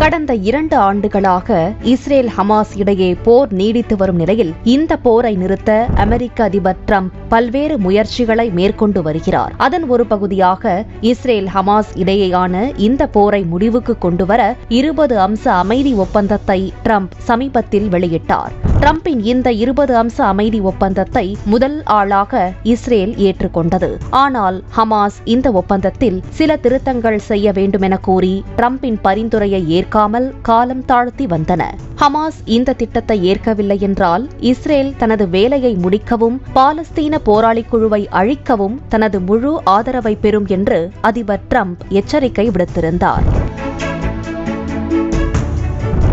கடந்த இரண்டு ஆண்டுகளாக இஸ்ரேல் ஹமாஸ் இடையே போர் நீடித்து வரும் நிலையில் இந்த போரை நிறுத்த அமெரிக்க அதிபர் ட்ரம்ப் பல்வேறு முயற்சிகளை மேற்கொண்டு வருகிறார். அதன் ஒரு பகுதியாக இஸ்ரேல் ஹமாஸ் இடையேயான இந்த போரை முடிவுக்கு கொண்டுவர இருபது அம்ச அமைதி ஒப்பந்தத்தை ட்ரம்ப் சமீபத்தில் வெளியிட்டார். ட்ரம்பின் இந்த இருபது அம்ச அமைதி ஒப்பந்தத்தை முதல் ஆளாக இஸ்ரேல் ஏற்றுக்கொண்டது. ஆனால் ஹமாஸ் இந்த ஒப்பந்தத்தில் சில திருத்தங்கள் செய்ய வேண்டுமென கூறி ட்ரம்பின் பரிந்துரையை ஏற்காமல் காலம் தாழ்த்தி வந்தன. ஹமாஸ் இந்த திட்டத்தை ஏற்கவில்லை என்றால் இஸ்ரேல் தனது வேலையை முடிக்கவும் பாலஸ்தீன போராளி குழுவை அழிக்கவும் தனது முழு ஆதரவை பெறும் என்று அதிபர் ட்ரம்ப் எச்சரிக்கை விடுத்திருந்தார்.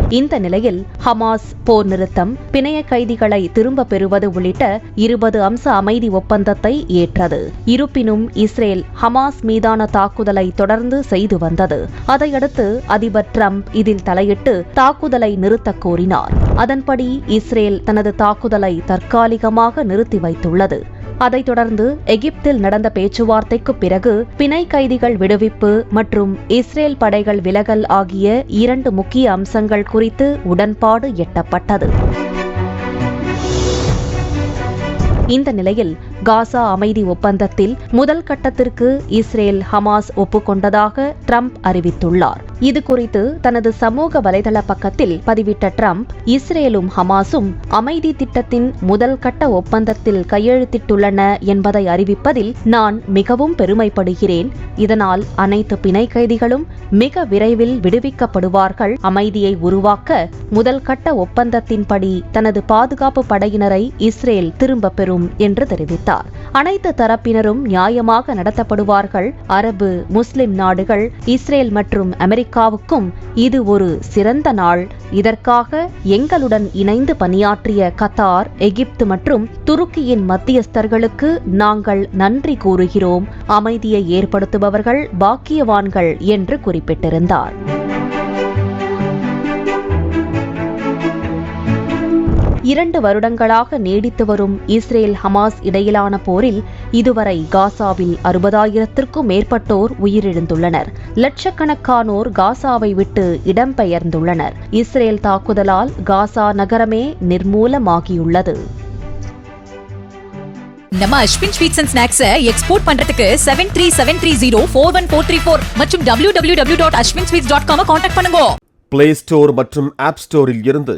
இந்த நிலையில் ஹமாஸ் போர் நிறுத்தம் பிணைய கைதிகளை திரும்ப பெறுவது உள்ளிட்ட இருபது அம்ச அமைதி ஒப்பந்தத்தை ஏற்றது. இருப்பினும் இஸ்ரேல் ஹமாஸ் மீதான தாக்குதலை தொடர்ந்து செய்து வந்தது. அதையடுத்து அதிபர் ட்ரம்ப் இதில் தலையிட்டு தாக்குதலை நிறுத்தக் கோரினார். அதன்படி இஸ்ரேல் தனது தாக்குதலை தற்காலிகமாக நிறுத்தி வைத்துள்ளது. அதைத் தொடர்ந்து எகிப்தில் நடந்த பேச்சுவார்த்தைக்கு பிறகு பிணை கைதிகள் விடுவிப்பு மற்றும் இஸ்ரேல் படைகள் விலகல் ஆகிய இரண்டு முக்கிய அம்சங்கள் குறித்து உடன்பாடு எட்டப்பட்டது. இந்த நிலையில் காசா அமைதி ஒப்பந்தத்தில் முதல் கட்டத்திற்கு இஸ்ரேல் ஹமாஸ் ஒப்புக்கொண்டதாக ட்ரம்ப் அறிவித்துள்ளார். இதுகுறித்து தனது சமூக வலைதள பக்கத்தில் பதிவிட்ட ட்ரம்ப் இஸ்ரேலும் ஹமாஸும் அமைதி திட்டத்தின் முதல் கட்ட ஒப்பந்தத்தில் கையெழுத்திட்டுள்ளன என்பதை அறிவிப்பதில் நான் மிகவும் பெருமைப்படுகிறேன். இதனால் அனைத்து பிணை கைதிகளும் மிக விரைவில் விடுவிக்கப்படுவார்கள். அமைதியை உருவாக்க முதல் கட்ட ஒப்பந்தத்தின்படி தனது பாதுகாப்பு படையினரை இஸ்ரேல் திரும்பப் பெறும் என்று தெரிவித்தார். அனைத்து தரப்பினரும் நியாயமாக நடத்தப்படுவார்கள். அரபு முஸ்லிம் நாடுகள் இஸ்ரேல் மற்றும் அமெரிக்காவுக்கும் இது ஒரு சிறந்த நாள். இதற்காக எங்களுடன் இணைந்து பணியாற்றிய கத்தார் எகிப்து மற்றும் துருக்கியின் மத்தியஸ்தர்களுக்கு நாங்கள் நன்றி கூறுகிறோம். அமைதியை ஏற்படுத்துபவர்கள் பாக்கியவான்கள் என்று குறிப்பிட்டிருந்தார். இரண்டு வருடங்களாக நீடித்து வரும் இஸ்ரேல் ஹமாஸ் இடையிலான போரில் இதுவரை காசாவில் அறுபதாயிரத்திற்கும் மேற்பட்டோர் உயிரிழந்துள்ளனர். லட்சக்கணக்கானோர் காசாவை விட்டு இடம்பெயர்ந்துள்ளனர். இஸ்ரேல் தாக்குதலால் காசா நகரமே நிர்மூலமாகியுள்ளது. நம்ம Ashwin sweets and snacks export பண்றதுக்கு seven three seven three zero four one four three four மற்றும் W W W dot Ashwin sweets dot com contact பண்ணுங்க. பிளே ஸ்டோர் மற்றும் ஆப் ஸ்டோரில் இருந்து